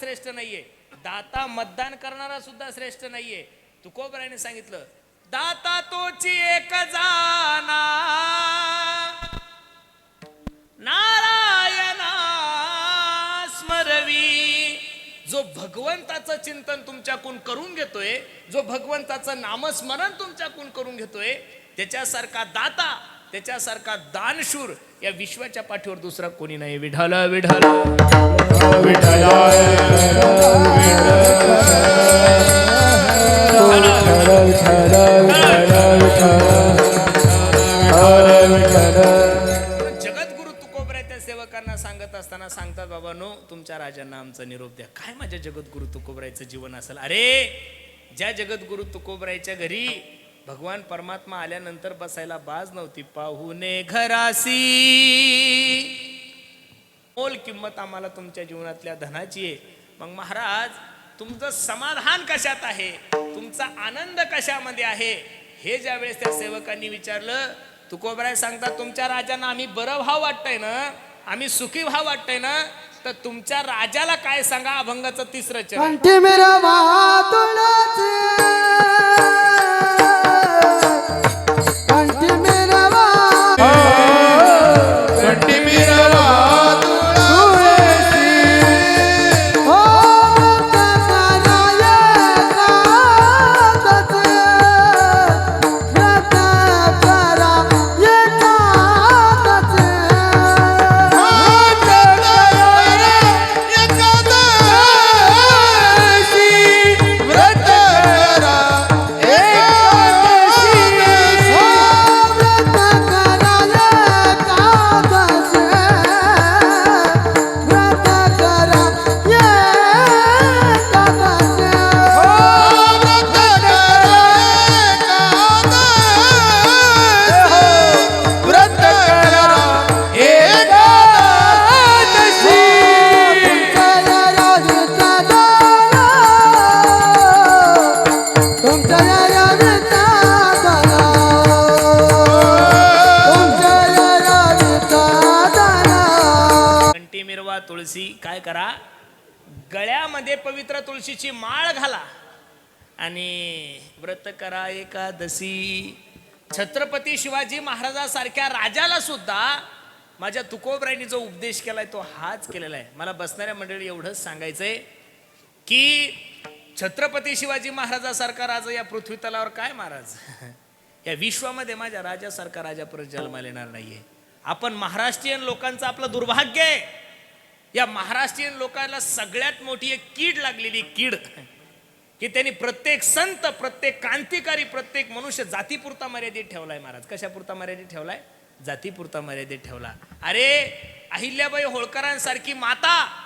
श्रेष्ठ नाहीये. दाता मतदान करणारा सुद्धा श्रेष्ठ नाहीये. तुकोबराने सांगितलं दाता तोची एक जाना नारायणा स्मरवी. जो भगवंताचं चिंतन तुमच्याकून करून घेतोय जो भगवंताचं नामस्मरण तुमच्याकून करून घेतोय त्याच्यासारखा दाता त्याच्यासारखा दानशूर या विश्वाच्या पाठीवर दुसरा कोणी नाही. विढाल विढाल जगद्गुरु तुकोबरा त्या सेवकांना सांगत असताना सांगतात बाबा नो तुमच्या राजांना आमचा निरोप द्या. काय माझ्या जगद्गुरु तुकोबरायचं जीवन असेल? अरे ज्या जगद्गुरु तुकोबरायच्या घरी भगवान परमात्मा आल्यानंतर बसायला बाज नव्हती. पाहुणे घरासी. मोल किंमत आम्हाला तुमच्या जीवनातल्या धनाची आहे. मग महाराज तुमचं समाधान कशात आहे? तुमचा आनंद कशामध्ये आहे? हे ज्या वेळेस त्या सेवकांनी विचारलं तुकोबराय सांगतात तुमच्या राजांना आम्ही बरं भाव वाटतंय ना? आम्ही सुखी भाव वाटतंय ना? तर तुमच्या राजाला काय सांगा अभंगाचं तिसरं चरण? मिरवा तुळशी काय करा? गळ्यामध्ये पवित्र तुळशीची माळ घाला आणि व्रत करा एकादशी. छत्रपती शिवाजी महाराजासारख्या राजाला सुद्धा माझ्या तुकोबराईने जो उपदेश केलाय तो हाच केलेला आहे. मला बसणाऱ्या मंडळी एवढंच सांगायचंय की छत्रपती शिवाजी महाराजासारखा राजा या पृथ्वी तलावर काय महाराज? या विश्वामध्ये माझ्या राजासारखा राजा परत जन्माला येणार नाहीये. आपण महाराष्ट्रीयन लोकांचं आपलं दुर्भाग्य आहे. या महाराष्ट्रीयन लोकांना सगळ्यात मोठी एक कीड लागलेली कीड. की त्यांनी प्रत्येक संत प्रत्येक क्रांतिकारी प्रत्येक मनुष्य जातीपुरता मर्यादित ठेवलाय महाराज. कशापुरता मर्यादित ठेवलाय? जातीपुरता मर्यादित ठेवला. अरे अहिल्याबाई होळकरांसारखी माता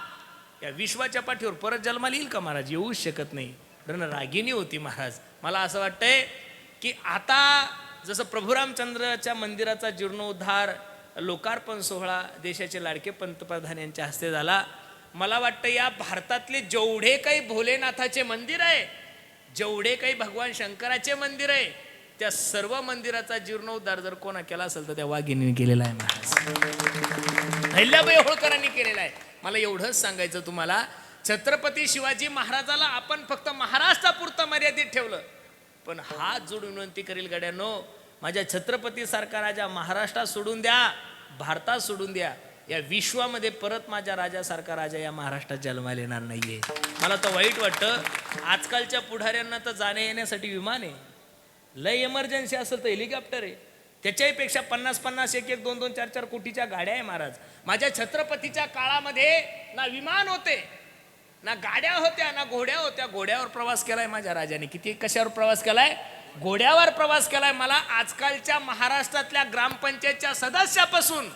या विश्वाच्या पाठीवर परत जन्माला येईल का महाराज? येऊच शकत नाही. रण रागिनी होती महाराज. मला असं वाटतंय की आता जसं प्रभुरामचंद्राच्या मंदिराचा जीर्णोद्धार लोकार्पण सोहळा देशाचे लाडके पंतप्रधान यांच्या हस्ते झाला. मला वाटतं या भारतातले जेवढे काही भोलेनाथाचे मंदिर आहे जेवढे काही भगवान शंकराचे मंदिर आहे त्या सर्व मंदिराचा जीर्णोद्धार जर कोणा केला असेल तर त्या वाघिणीने केलेला आहे महाराज. अहिल्याबाई होळकरांनी केलेला आहे. मला एवढंच सांगायचं तुम्हाला छत्रपती शिवाजी महाराजाला आपण फक्त महाराष्ट्रापुरतं मर्यादित ठेवलं पण हात जोडून विनंती करील गड्यानो माझ्या छत्रपतीसारखा राजा महाराष्ट्रात सोडून द्या भारतात सोडून द्या. या विश्वामध्ये परत माझ्या राजासारखा राजा या महाराष्ट्रात जन्माला येणार नाहीये. मला तर वाईट वाटतं. आजकालच्या पुढाऱ्यांना तर जाण्या येण्यासाठी विमान आहे. लय इमर्जन्सी असेल तर हेलिकॉप्टर आहे. त्याच्याही पेक्षा पन्नास पन्नास एक एक दोन दोन चार चार कोटीच्या गाड्या आहे महाराज. माझ्या छत्रपतीच्या काळामध्ये ना विमान होते ना गाड्या होत्या ना घोड्या होत्या. घोड्यावर प्रवास केलाय माझ्या राजाने. किती कशावर प्रवास केलाय? घोड्यावर प्रवास केलाय मला आजकालच्या महाराष्ट्रातल्या ग्रामपंचायतच्या सदस्यापासून.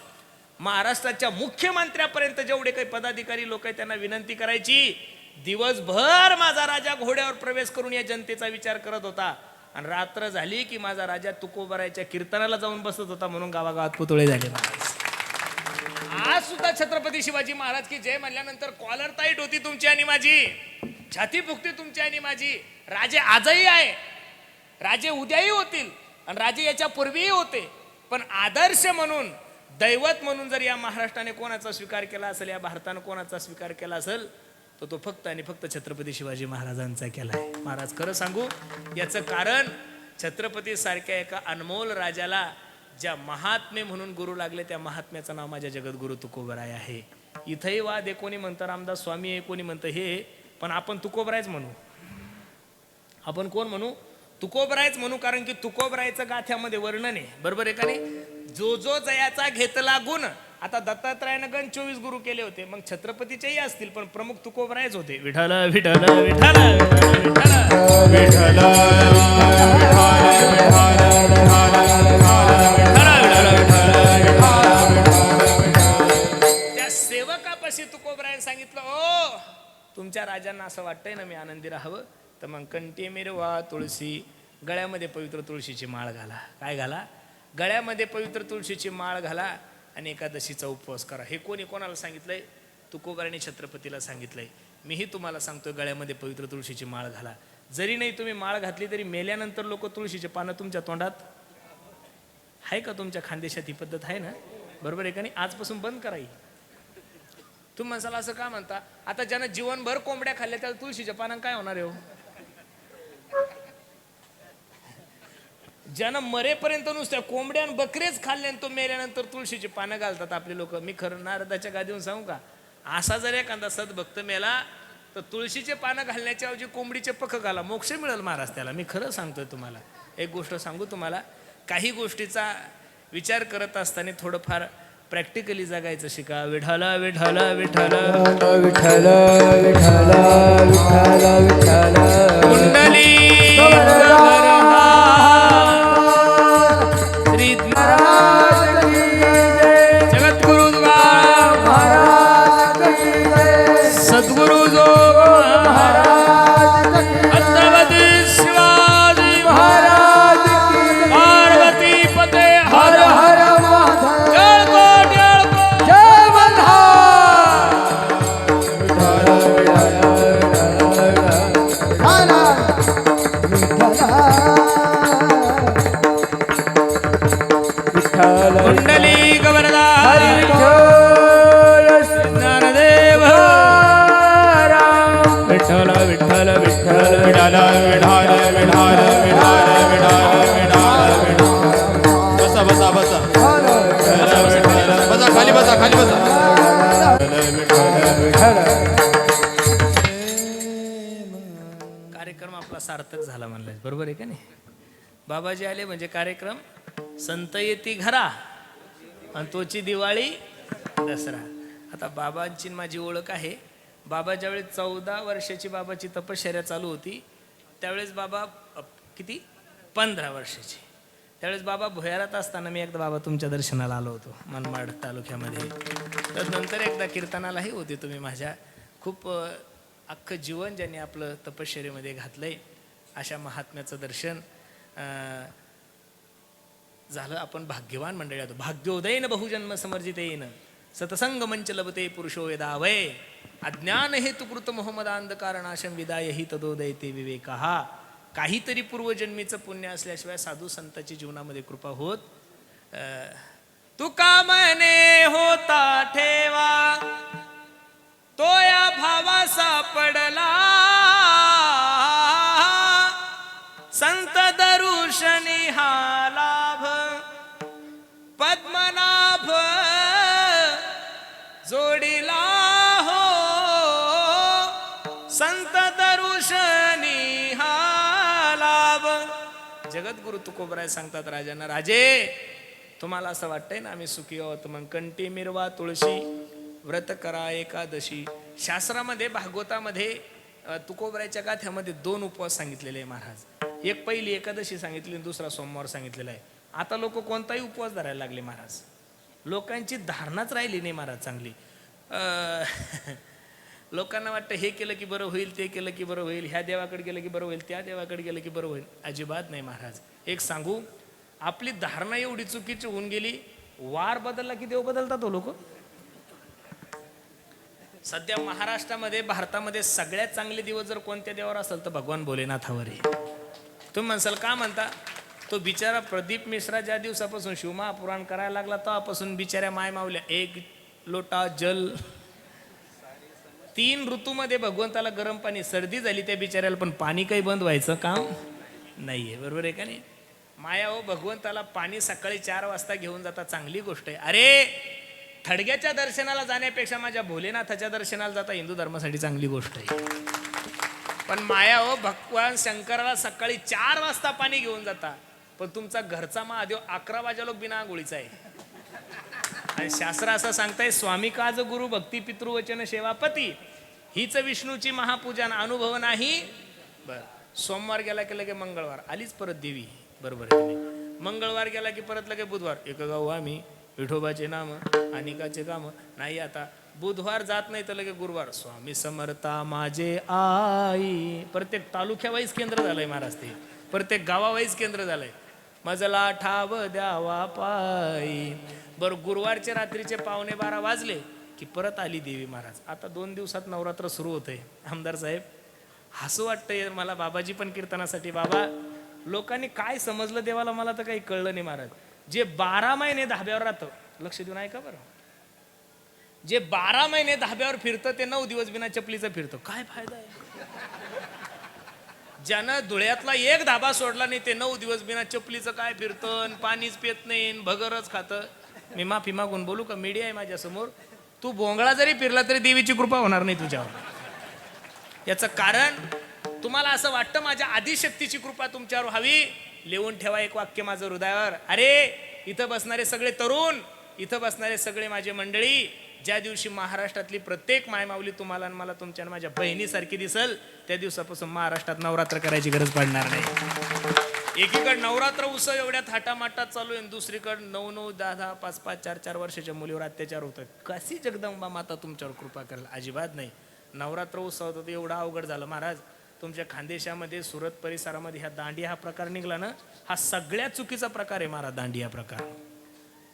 महाराष्ट्राच्या मुख्यमंत्र्यापर्यंत जेवढे काही पदाधिकारी लोक आहेत त्यांना विनंती करायची दिवसभर माझा राजा घोड्यावर प्रवेश करून या जनतेचा विचार करत होता. आणि रात्र झाली की माझा राजा तुकोबरायच्या कीर्तनाला जाऊन बसत होता म्हणून गावागावात पुतळे झाले महाराज. आज सुद्धा छत्रपती शिवाजी महाराज की जय म्हणल्यानंतर कॉलर ताईट होती तुमची आणि माझी छाती फुकती तुमची आणि माझी राजे आजही आहे. राजे उद्याही होतील आणि राजे याच्या पूर्वीही होते. पण आदर्श म्हणून दैवत म्हणून जर या महाराष्ट्राने कोणाचा स्वीकार केला असेल या भारतानं कोणाचा स्वीकार केला असेल तर तो फक्त आणि फक्त छत्रपती शिवाजी महाराजांचा केला आहे. महाराज खरं सांगू याचं कारण छत्रपती सारख्या एका अनमोल राजाला ज्या महात्मे म्हणून गुरु लागले त्या महात्म्याचं नाव माझ्या जगद्गुरु तुकोबराय आहे. इथंही वाद आहे कोणी म्हणतं रामदास स्वामी आहे कोणी म्हणतं हे पण आपण तुकोबरायच म्हणू. आपण कोण म्हणू? तुकोबरायच म्हणू कारण की तुकोबरायचं गाथ्यामध्ये वर्णन आहे. बरोबर आहे का नाही? जो जो जयाचा घेतला गुण आता दत्तात्रयानं गण चोवीस गुरु केले होते मग छत्रपतीचेही असतील पण प्रमुख तुकोबरायच होते. विठाल विठाल विठाल त्या सेवकापाशी तुकोबरायन सांगितलं ओ तुमच्या राजांना असं वाटतंय ना मी आनंदी राहावं तर मग कंटी मिरवा तुळशी गळ्यामध्ये पवित्र तुळशीची माळ घाला. काय घाला? गळ्यामध्ये पवित्र तुळशीची माळ घाला आणि एकादशीचा उपवास करा. हे कोणी कोणाला सांगितलंय? तुकोबराने छत्रपतीला सांगितलंय. मीही तुम्हाला सांगतोय गळ्यामध्ये पवित्र तुळशीची माळ घाला. जरी नाही तुम्ही माळ घातली तरी मेल्यानंतर लोक तुळशीचे पानं तुमच्या तोंडात? आहे का तुमच्या खानदेशात ही पद्धत आहे ना? बरोबर आहे का नाही? आजपासून बंद कराई तुम्ही म्हणसाल असं का म्हणता? आता ज्यानं जीवनभर कोंबड्या खाल्ल्या त्याला तुळशीच्या पानं काय होणार आहे हो? ज्यानं मरेपर्यंत नुसत्या कोंबड्या बकरेच खाल्ले तो मेल्यानंतर तुळशीची पानं घालतात आपले लोक. मी खरं नारदाच्या गादीवर सांगू का? असा जर एखादा सद्भक्त मेला तर तुळशीचे पानं घालण्याच्या ऐवजी कोंबडीचे पख घाला. मोक्ष मिळेल महाराज त्याला. मी खरं सांगतोय तुम्हाला. एक गोष्ट सांगू तुम्हाला. काही गोष्टीचा विचार करत असताना थोडंफार प्रॅक्टिकली जगायचं शिका विठाला विठाला विठाला विठ्ठल विठ्ठल विठ्ठल विठ्ठल कुंडली. कुंडली गवरदा ज्ञानदेव विठ्ठल विठ्ठल विठ्ठल विठाल विठाल विठाल विठाल विठाल विठाल विठाल बसा बसा बसा बसा खाली बसा खाली बसा कार्यक्रम आपला सार्थक झाला म्हणलाय बरोबर आहे का नाही? बाबाजी आले म्हणजे कार्यक्रम? संत येती घरा आणि तोची दिवाळी दसरा. आता बाबांची माझी ओळख आहे. बाबा ज्यावेळेस चौदा वर्षाची बाबाची तपश्चर्या चालू होती त्यावेळेस बाबा किती? पंधरा वर्षाची. त्यावेळेस बाबा भुयारात असताना मी एकदा बाबा तुमच्या दर्शनाला आलो होतो मनमाड तालुक्यामध्ये. तर नंतर एकदा कीर्तनालाही होते तुम्ही माझ्या. खूप अख्खं जीवन ज्यांनी आपलं तपश्चर्येमध्ये घातलंय अशा महात्म्याचं दर्शन झालं आपण भाग्यवान मंडळी आहोत. भाग्योदयन बहुजन्म समर्जितेन सतसंग मंच लभते पुरुषो वेदावय अज्ञान हेतुकृत मोहम्मद अंधकार नाशम विदाय हि तदोदयते विवेका। काहीतरी पूर्वजन्मीचं पुण्य असल्याशिवाय साधू संताची जीवनामध्ये कृपा होत अं, तुका मने होता ठेवा। तो या भावा सापडला। संत दरुशनी हा जगद्गुरु तुकोबराय सांगतात राजांना राजे तुम्हाला असं वाटतंय ना आम्ही सुखी आहोत? मग कंटी मिरवा तुळशी व्रत करा एकादशी. शास्त्रामध्ये भागवतामध्ये तुकोबरायच्या गाथ्यामध्ये दोन उपवास सांगितलेले आहे महाराज. एक पहिली एकादशी सांगितली आणि दुसरा सोमवार सांगितलेला आहे. आता लोक कोणताही उपवास धरायला लागले महाराज. लोकांची धारणाच राहिली नाही महाराज चांगली. लोकांना वाटतं हे केलं की बरं होईल ते केलं की बरं होईल ह्या देवाकडे गेलं की बरं होईल त्या देवाकडे गेलं की बरं होईल. अजिबात नाही महाराज. एक सांगू आपली धारणा एवढी चुकीची होऊन गेली वार बदलला की देव बदलतात हो लोक? सध्या महाराष्ट्रामध्ये भारतामध्ये सगळ्यात चांगले दिवस जर कोणत्या देवावर असेल तर भगवान भोलेनाथावर आहे तुम्ही म्हणसाल का म्हणता? तो बिचारा प्रदीप मिश्रा ज्या दिवसापासून शिवमहापुराण करायला लागला तेव्हापासून बिचाऱ्या माय मावल्या एक लोटा जल तीन ऋतूमध्ये भगवंताला गरम पाणी सर्दी झाली त्या बिचाऱ्याला पण पाणी काही बंद व्हायचं काम नाही आहे बरोबर आहे का नाही? माया हो भगवंताला पाणी सकाळी चार वाजता घेऊन जाता चांगली गोष्ट आहे. अरे थडग्याच्या दर्शनाला जाण्यापेक्षा माझ्या भोलेनाथाच्या दर्शनाला जाता हिंदू धर्मासाठी चांगली गोष्ट आहे. पण माया हो भगवान शंकराला सकाळी चार वाजता पाणी घेऊन जाता पण तुमचा घरचा महादेव अकरा वाजा लोक बिना आंघोळीचा आहे. आणि शास्त्र असं सांगताय स्वामी काज गुरु भक्ती पितृवचन सेवापती? हीच विष्णूची महापूजन अनुभव नाही. बर. सोमवार गेला की लगे मंगळवार. आलीच परत देवी. बरोबर मंगळवार गेला की परत लगे बुधवार. एक गाऊ आम्ही विठोबाचे नाम अनिकाचे काम. नाही आता बुधवार जात नाही तर लगे गुरुवार. स्वामी समर्था माझे आई. प्रत्येक तालुक्यावाईज केंद्र झालंय महाराज ते. प्रत्येक गावावाईज केंद्र झालंय. मजला ठाव द्यावा पायी. बरं गुरुवारचे रात्रीचे पावणे बारा वाजले की परत आली देवी महाराज. आता दोन दिवसात नवरात्र सुरू होतंय. आमदार साहेब हसू वाटतंय मला बाबाजी पण कीर्तनासाठी. बाबा लोकांनी काय समजलं देवाला मला तर काही कळलं नाही महाराज. जे बारा महिने धाब्यावर राहतं लक्ष देऊन ऐका बरं. जे बारा महिने धाब्यावर फिरतं ते नऊ दिवस बिना चपलीचं फिरतं. काय फायदा आहे? ज्यानं धुळ्यातला एक धाबा सोडला नाही ते नऊ दिवस बिना चपलीचं काय फिरतं पाणीच पित नाही भगरच खातं. मी माफी मागून बोलू का? मीडिया आहे माझ्यासमोर. तू भोंगळा जरी फिरला तरी देवीची कृपा होणार नाही तुझ्यावर. याचं कारण तुम्हाला असं वाटतं माझ्या आदिशक्तीची कृपा तुमच्यावर व्हावी लिहून ठेवा एक वाक्य माझं हृदयावर. अरे इथं बसणारे सगळे तरुण इथं बसणारे सगळे माझे मंडळी ज्या दिवशी महाराष्ट्रातली प्रत्येक मायमाऊली तुम्हाला आणि मला तुमच्या माझ्या बहिणीसारखी दिसल त्या दिवसापासून महाराष्ट्रात नवरात्र करायची गरज पडणार नाही. एकीकडे नवरात्र उत्सव एवढ्या थाटामाटात चालू आहे आणि दुसरीकडे नऊ नऊ दहा दहा पाच पाच चार चार वर्षाच्या मुलीवर अत्याचार होतात कशी जगदंबा माता तुमच्यावर कृपा करेल? अजिबात नाही. नवरात्र उत्सव होता एवढा अवघड झालं. महाराज तुमच्या खानदेशामध्ये सुरत परिसरामध्ये ह्या दांडिया हा प्रकार निघाला ना हा सगळ्यात चुकीचा प्रकार आहे महाराज दांडिया प्रकार.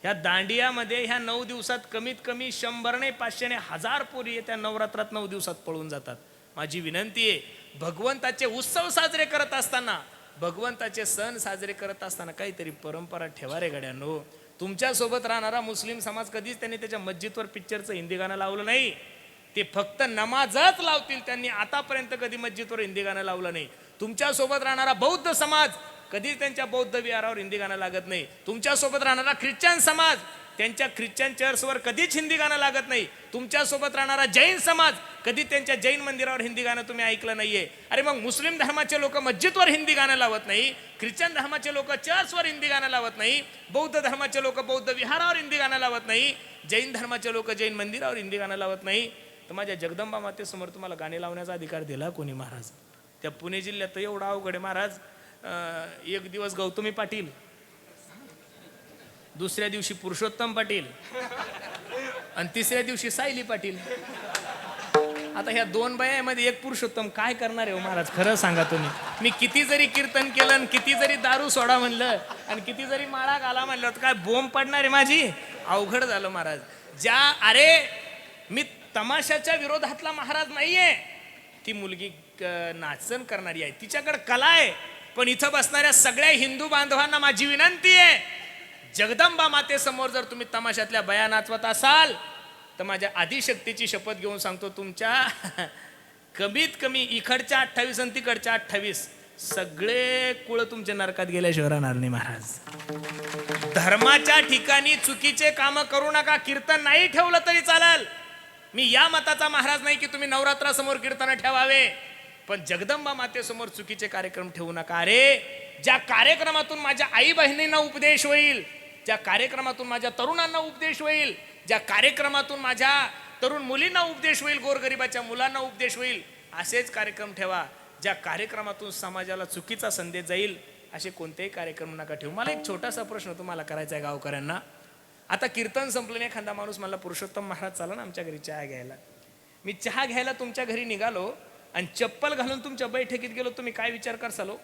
ह्या दांडियामध्ये ह्या नऊ दिवसात कमीत कमी शंभरने पाचशेने हजार पोरी त्या नवरात्रात नऊ दिवसात पळून जातात. माझी विनंती आहे भगवंताचे उत्सव साजरे करत असताना भगवंताचे सण साजरे करत असताना काहीतरी परंपरा ठेवा रे गड्यांनो. तुमच्यासोबत राहणारा मुस्लिम समाज कधीच त्यांनी त्याच्या मस्जिदवर पिक्चरचं हिंदी गाणं लावलं नाही. ते फक्त नमाजच लावतील त्यांनी आतापर्यंत कधी मस्जिदवर हिंदी गाणं लावलं नाही. तुमच्यासोबत राहणारा बौद्ध समाज कधीच त्यांच्या बौद्ध विहारावर हिंदी गाणं लागत नाही. तुमच्यासोबत राहणारा ख्रिश्चन समाज त्यांच्या ख्रिश्चन चर्चवर कधीच हिंदी गाणं लागत नाही. तुमच्यासोबत राहणारा जैन समाज कधी त्यांच्या जैन मंदिरावर हिंदी गाणं तुम्ही ऐकलं नाहीये. अरे मग मुस्लिम धर्माचे लोक मस्जिदवर हिंदी गाणं लावत नाही ख्रिश्चन धर्माचे लोक चर्चवर हिंदी गाणं लावत नाही बौद्ध धर्माचे लोक बौद्ध विहारावर हिंदी गाणं लावत नाही जैन धर्माचे लोक जैन मंदिरावर हिंदी गाणं लावत नाही. तर माझ्या जगदंबा मातेसमोर तुम्हाला गाणे लावण्याचा अधिकार दिला कोणी महाराज? त्या पुणे जिल्ह्यात एवढा अवघड महाराज. एक दिवस गौतमी पाटील दुसऱ्या दिवशी पुरुषोत्तम पाटील आणि तिसऱ्या दिवशी सायली पाटील. आता ह्या दोन बायामध्ये एक पुरुषोत्तम काय करणार आहे हो महाराज? खरं सांगा तुम्ही. मी किती जरी कीर्तन केलं आणि किती जरी दारू सोडा म्हणलं आणि किती जरी माळा घाला म्हणलं तर काय बोंब पडणार आहे माझी? अवघड झालं महाराज. ज्या अरे मी तमाशाच्या विरोधातला महाराज नाहीये. ती मुलगी नाचन करणारी आहे. तिच्याकडे कला आहे. पण इथं बसणाऱ्या सगळ्या हिंदू बांधवांना माझी विनंती आहे. जगदंबा मातेसमोर जर तुम्ही तमाशातल्या बया नाचवत असाल तर माझ्या आदिशक्तीची शपथ घेऊन सांगतो तुमच्या कमीत कमी इकडच्या अठ्ठावीस आणि तिकडच्या अठ्ठावीस सगळे कुळ तुमच्या नरकात गेल्याशिवाय राहणार नाही महाराज. धर्माच्या ठिकाणी चुकीचे काम करू नका कीर्तन नाही ठेवलं तरी चालेल. मी या मताचा महाराज नाही की तुम्ही नवरात्रासमोर कीर्तन ठेवावे पण जगदंबा मातेसमोर चुकीचे कार्यक्रम ठेवू नका. अरे ज्या कार्यक्रमातून माझ्या आई बहिणींना उपदेश होईल ज्या कार्यक्रमातून माझ्या तरुणांना उपदेश होईल ज्या कार्यक्रमातून माझ्या तरुण मुलींना उपदेश होईल गोरगरिबाच्या मुलांना उपदेश होईल असेच कार्यक्रम ठेवा ज्या कार्यक्रमातून समाजाला चुकीचा संदेश जाईल असे कोणतेही कार्यक्रम नका ठेवू. मला एक छोटासा प्रश्न तुम्हाला करायचा आहे गावकऱ्यांना. आता कीर्तन संपलं एखादा माणूस मला पुरुषोत्तम महाराज चाला ना आमच्या घरी चहा घ्यायला. मी चहा घ्यायला तुमच्या घरी निघालो आणि चप्पल घालून तुमच्या बैठकीत गेलो तुम्ही काय विचार करसालो?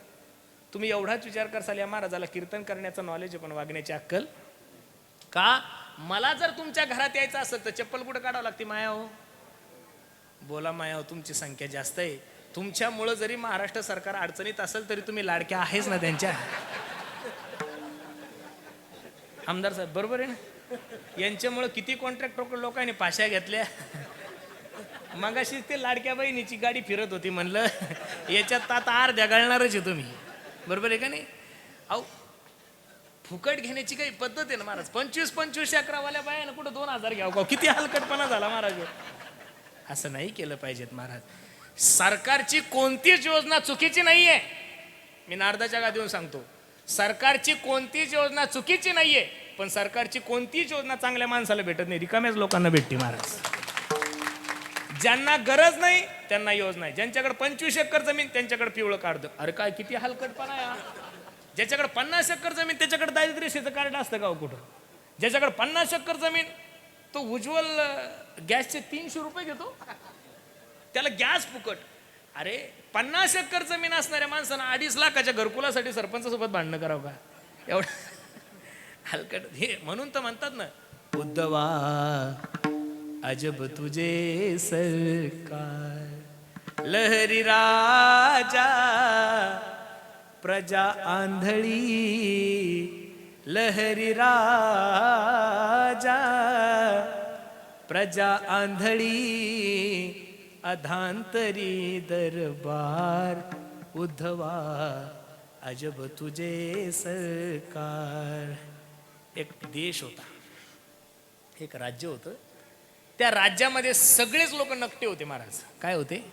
तुम्ही एवढाच विचार करसाल या महाराजाला कीर्तन करण्याचं नॉलेज पण वागण्याची अक्कल? का? मला जर तुमच्या घरात यायचं असेल तर चप्पल कुठं काढावं लागते माया हो? बोला माया हो तुमची संख्या जास्त आहे. तुमच्यामुळं जरी महाराष्ट्र सरकार अडचणीत असेल तरी तुम्ही लाडक्या आहेच ना त्यांच्या? आमदार साहेब बरोबर आहे ना? यांच्यामुळं किती कॉन्ट्रॅक्टर लोकांनी पाशा घेतल्या? मगाशी ते लाडक्या बहिणीची गाडी फिरत होती म्हणलं. याच्यात तर आता अर्ध्या घालणारच आहे तुम्ही. बरोबर आहे का नाही? अहो फुकट घेण्याची काही पद्धत आहे ना महाराज? पंचवीस पंचवीस अकरावाल्या बाया कुठं दोन हजार घ्याव का? किती हलकटपणा झाला महाराज हो. असं नाही केलं पाहिजेत महाराज. सरकारची कोणतीच योजना चुकीची नाहीये. मी नारदाच्या देऊन सांगतो. सरकारची कोणतीच योजना चुकीची नाहीये. पण सरकारची कोणतीच योजना चांगल्या माणसाला भेटत नाही. रिकाम्याच लोकांना भेटते महाराज. ज्यांना गरज नाही त्यांना योजना आहे. ज्यांच्याकडे पंचवीस एकर जमीन त्यांच्याकडे पिवळं कार्ड अरे काय किती हलकटपणा आहे ज्याच्याकडे पन्नास एकर जमीन त्याच्याकडे दारिद्र्य शेतं कार्ड असतं का हो कुठं? ज्याच्याकडे पन्नास एकर जमीन तो उज्ज्वल गॅसचे तीनशे रुपये घेतो. त्याला गॅस फुकट. अरे पन्नास एकर जमीन असणाऱ्या माणसानं अडीच लाखाच्या घरकुलासाठी सरपंचासोबत भांडणं करावं का? एवढं हलकट. हे म्हणून तर म्हणतात ना उद्धवा अजब तुझे सरकार। लहरी राजा प्रजा आंधळी। लहरी राजा प्रजा आंधळी। अधांतरी दरबार उद्धवा। अजब तुझे सरकार। एक देश होता एक राज्य होतं त्या राज्यामध्ये सगळेच लोक नकटे होते महाराज. काय होते?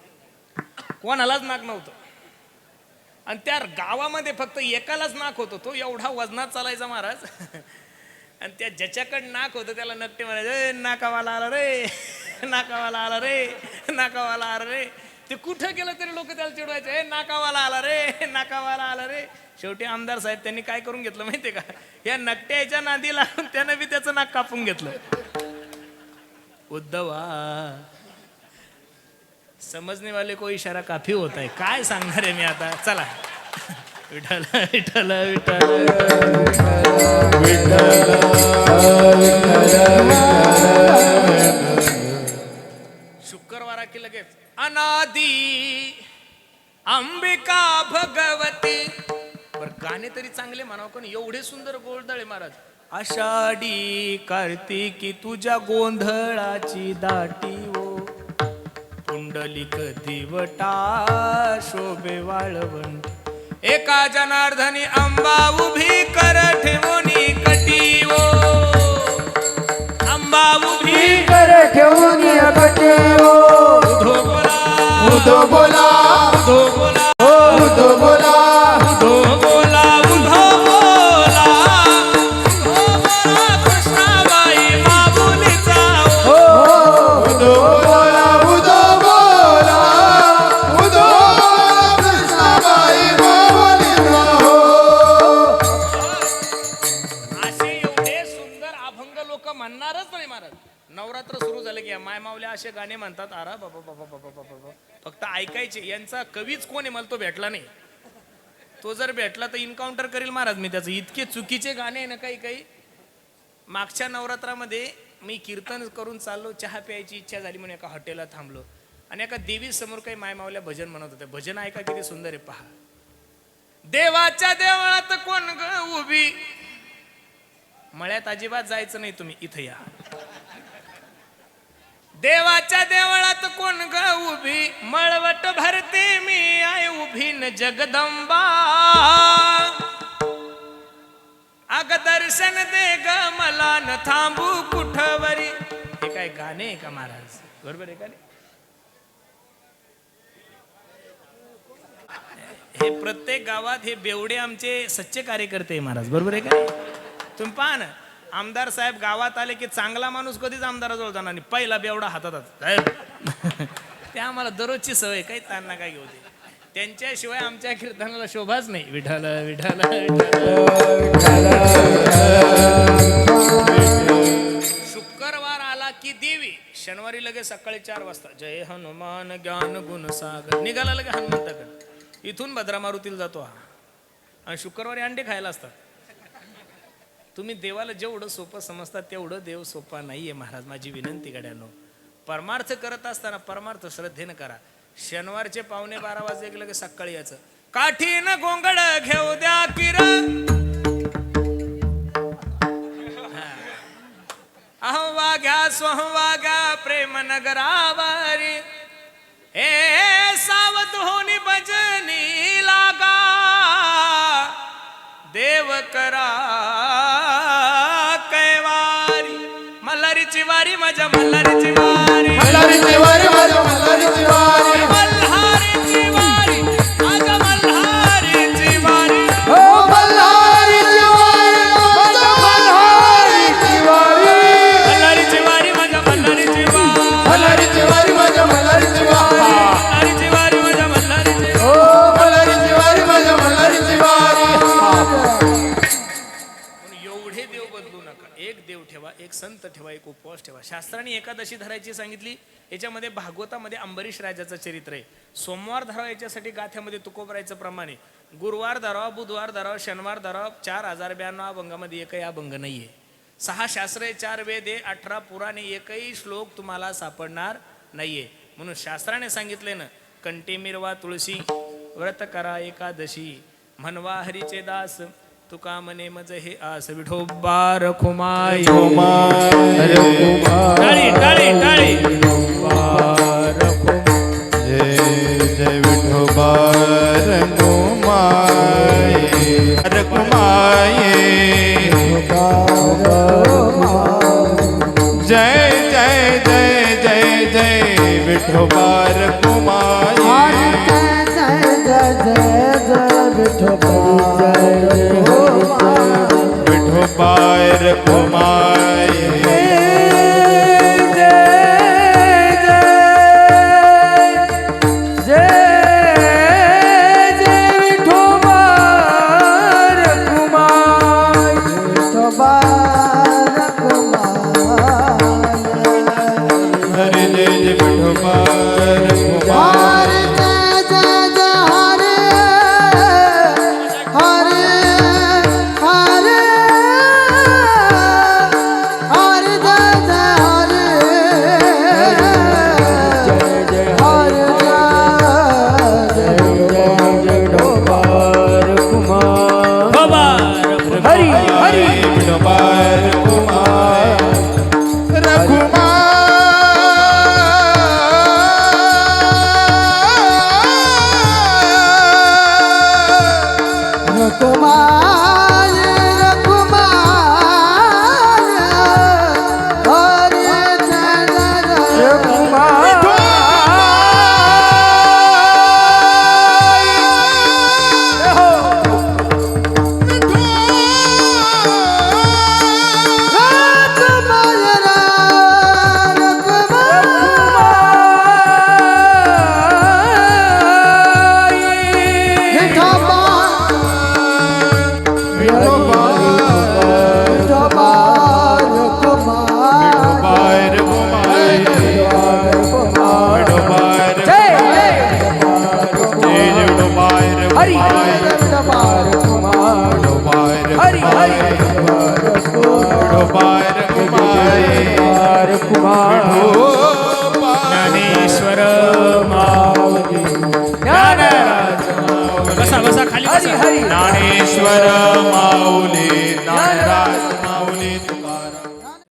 कोणालाच नाक नव्हतं. आणि त्या गावामध्ये फक्त एकालाच नाक होतो तो एवढा वजनात चालायचा महाराज. आणि त्या ज्याच्याकडे नाक होतं त्याला नकटे म्हणायचे नाकावाला आला रे नाकावाला आला रे नाकावाला आला रे. ते कुठं गेलं तरी लोक त्याला चिडवायचे "ए, नाकावाला आला रे नाकावाला आला रे. शेवटी आमदार साहेब त्यांनी काय करून घेतलं माहितीये का? या नकट्याच्या नादी लागून त्यानं बी त्याचं नाक कापून घेतलं. उद्धवा समजने वाले को इशारा काफी होत आहे काय सांगणार आहे मी आता? चला. विठल विठल विठल शुक्रवारा की लगेच. अनादी अंबिका भगवती. बर गाणे तरी चांगले म्हणावं पण एवढे सुंदर गोळदळे महाराज. आषाढी कार्तिकी तुझ्या गोंधळाची दाटी ओ. पुंडलिक दिवटा शोभे वाळवण एका जनार्दनी अंबा उभी कर ठेवणी कटी ओ. अंबा उभी कर ठेवून कटेओ उधो बोला बोला उधो बोला. ऐकायचे यांचा कवीच कोण आहे मला तो भेटला नाही. तो जर भेटला तर इन्काउंटर करेल महाराज मी त्याचं. इतके चुकीचे गाणे आहे ना काही काही. मागच्या नवरात्रामध्ये मी कीर्तन करून चाललो चहा प्यायची इच्छा झाली म्हणून एका हॉटेलला थांबलो. आणि एका देवी समोर काही मायमावल्या भजन म्हणत होते भजन ऐका किती सुंदर आहे पहा. देवाच्या देवळात कोण ग उभी? मळ्यात अजिबात जायचं नाही तुम्ही इथं या. देवाच्या देवळात कोण ग उभी? मळवट भरते मी आय उभी न जगदंबा. अग दर्शन दे ग मला न थांबू कुठवरी. हे काय गाणे आहे का महाराज? बरोबर आहे का हे प्रत्येक गावात हे बेवडे आमचे सच्चे कार्यकर्ते महाराज. बरोबर आहे का तुम्ही पहा ना. आमदार साहेब गावात आले की चांगला माणूस कधीच आमदाराजवळ जाणार नाही. पहिला बेवडा हातात साहेब ते आम्हाला दररोजची सवय काही ताण काय घेऊ दे. त्यांच्याशिवाय आमच्या कीर्तनाला शोभाच नाही. विठाल विठाल शुक्रवार आला की देवी. शनिवारी लगेच सकाळी चार वाजता. जय हनुमान ज्ञान गुण सागर. निघाला लगे हनुमंताकडे. इथून भद्रा मारुतीला जातो हा. आणि शुक्रवारी अंडे खायला असतात. तुम्ही देवाला जेवढं सोपं समजता तेवढं देव सोपा नाहीये महाराज. माझी विनंती गड्यानो परमार्थ करत असताना परमार्थ श्रद्धेनं करा. शनिवारचे पावणे बारा वाजले की लगेच सकाळी याचं काठीनं गोंगड घेऊ द्या किर. अहो वाघ्या स्वह वाघ्या प्रेम नगरावारी. ए सावध होनी भजनी लागा. देव करा. वारी माझ्या मल्हारीची वारी मल्हारीची वारी माझ्या मल्हारीची वारी उपवास ठेवा. शास्त्राने एकादशी धरायची सांगितली याच्यामध्ये भागवतामध्ये अंबरीश राजाचं चरित्र आहे. सोमवार धरावा याच्यासाठी गाथ्यामध्ये तुकोबरायचं प्रमाण आहे. गुरुवार धरावा बुधवार धरावा शनिवार धरावा चार हजार ब्याण्णव अभंगामध्ये एकही अभंग नाही आहे सहा शास्त्र आहे चार वेद आहे अठरा पुराणे एकही श्लोक तुम्हाला सापडणार नाहीये. म्हणून शास्त्राने सांगितले ना कंटे मिरवा तुळशी व्रत करा एकादशी म्हणवा हरीचे दास तुका मने मज हे आस विठोबार खुमाय टाळी टाळी टाळी जय जय विठोबा रघुमाये रघुमाये जय जय जय जय जय विठोबा रघुमाये